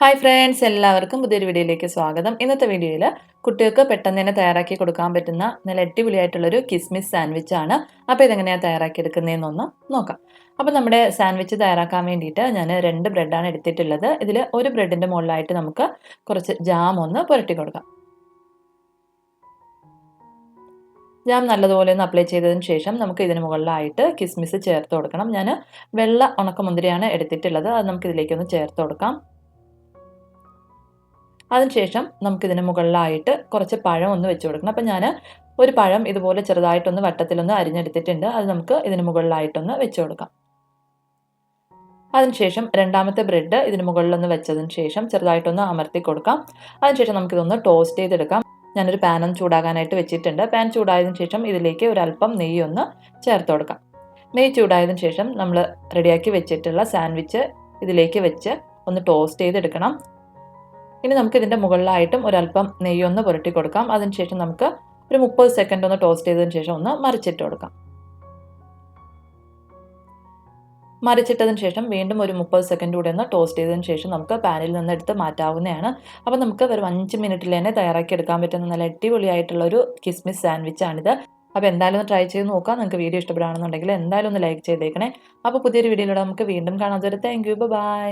Hi friends എല്ലാവർക്കും പുതിയൊരു വീഡിയോയിലേക്ക് സ്വാഗതം. ഇന്നത്തെ വീഡിയോയിൽ കുട്ടികൾക്ക് പെട്ടെന്ന് തന്നെ തയ്യാറാക്കി കൊടുക്കാൻ പറ്റുന്ന നല്ല അടിപൊളിയായിട്ടുള്ളൊരു കിസ്മിസ് സാൻഡ്വിച്ച് ആണ്. അപ്പോൾ ഇതെങ്ങനെയാണ് തയ്യാറാക്കി എടുക്കുന്നതെന്നൊന്ന് നോക്കാം. അപ്പോൾ നമ്മുടെ സാൻഡ്വിച്ച് തയ്യാറാക്കാൻ വേണ്ടിയിട്ട് ഞാൻ രണ്ട് ബ്രെഡാണ് എടുത്തിട്ടുള്ളത്. ഇതിൽ ഒരു ബ്രെഡിന്റെ മുകളിലായിട്ട് നമുക്ക് കുറച്ച് ജാം ഒന്ന് പുരട്ടി കൊടുക്കാം. ജാം നല്ലതുപോലെ ഒന്ന് അപ്ലൈ ചെയ്തതിന് ശേഷം നമുക്ക് ഇതിന് മുകളിലായിട്ട് കിസ്മിസ് ചേർത്ത് കൊടുക്കണം. ഞാൻ വെള്ള ഉണക്കമുന്തിരിയാണ് എടുത്തിട്ടുള്ളത്. അത് നമുക്ക് ഇതിലേക്കൊന്ന് ചേർത്ത് കൊടുക്കാം. അതിനുശേഷം നമുക്കിതിന് മുകളിലായിട്ട് കുറച്ച് പഴം ഒന്ന് വെച്ച് കൊടുക്കണം. അപ്പം ഞാൻ ഒരു പഴം ഇതുപോലെ ചെറുതായിട്ടൊന്ന് വട്ടത്തിലൊന്ന് അരിഞ്ഞെടുത്തിട്ടുണ്ട്. അത് നമുക്ക് ഇതിന് മുകളിലായിട്ടൊന്ന് വെച്ച് കൊടുക്കാം. അതിനുശേഷം രണ്ടാമത്തെ ബ്രെഡ് ഇതിന് മുകളിലൊന്ന് വെച്ചതിന് ശേഷം ചെറുതായിട്ടൊന്ന് അമർത്തി കൊടുക്കാം. അതിനുശേഷം നമുക്കിതൊന്ന് ടോസ്റ്റ് ചെയ്തെടുക്കാം. ഞാനൊരു പാനം ചൂടാകാനായിട്ട് വെച്ചിട്ടുണ്ട്. പാൻ ചൂടായതിനു ശേഷം ഇതിലേക്ക് ഒരല്പം നെയ്യ് ഒന്ന് ചേർത്ത് കൊടുക്കാം. നെയ്യ് ചൂടായതിനു ശേഷം നമ്മൾ റെഡിയാക്കി വെച്ചിട്ടുള്ള സാൻഡ്വിച്ച് ഇതിലേക്ക് വെച്ച് ഒന്ന് ടോസ്റ്റ് ചെയ്തെടുക്കണം. ഇനി നമുക്ക് ഇതിന്റെ മുകളിലായിട്ടും ഒരല്പം നെയ്യൊന്ന് പുരട്ടി കൊടുക്കാം. അതിനുശേഷം നമുക്ക് ഒരു മുപ്പത് സെക്കൻഡ് ഒന്ന് ടോസ്റ്റ് ചെയ്തതിന് ശേഷം ഒന്ന് മറിച്ചിട്ട് കൊടുക്കാം. മറിച്ചിട്ടതിന് ശേഷം വീണ്ടും ഒരു മുപ്പത് സെക്കൻഡ് കൂടെ ഒന്ന് ടോസ്റ്റ് ചെയ്തതിന് ശേഷം നമുക്ക് പാനിൽ നിന്ന് എടുത്ത് മാറ്റാവുന്നതാണ്. അപ്പോൾ നമുക്ക് ഒരു അഞ്ച് മിനിറ്റിൽ തന്നെ തയ്യാറാക്കി എടുക്കാൻ പറ്റുന്ന നല്ല അടിപൊളിയായിട്ടുള്ള ഒരു കിസ്മിസ് സാൻഡ്വിച്ചാണിത് അപ്പോൾ എന്തായാലും ഒന്ന് ട്രൈ ചെയ്ത് നോക്കാം. നിങ്ങൾക്ക് വീഡിയോ ഇഷ്ടപ്പെടുകയാണെന്നുണ്ടെങ്കിൽ എന്തായാലും ഒന്ന് ലൈക്ക് ചെയ്തേക്കണേ. അപ്പോൾ പുതിയൊരു വീഡിയോയിലൂടെ നമുക്ക് വീണ്ടും കാണാൻ തരും താങ്ക് യു ബൈ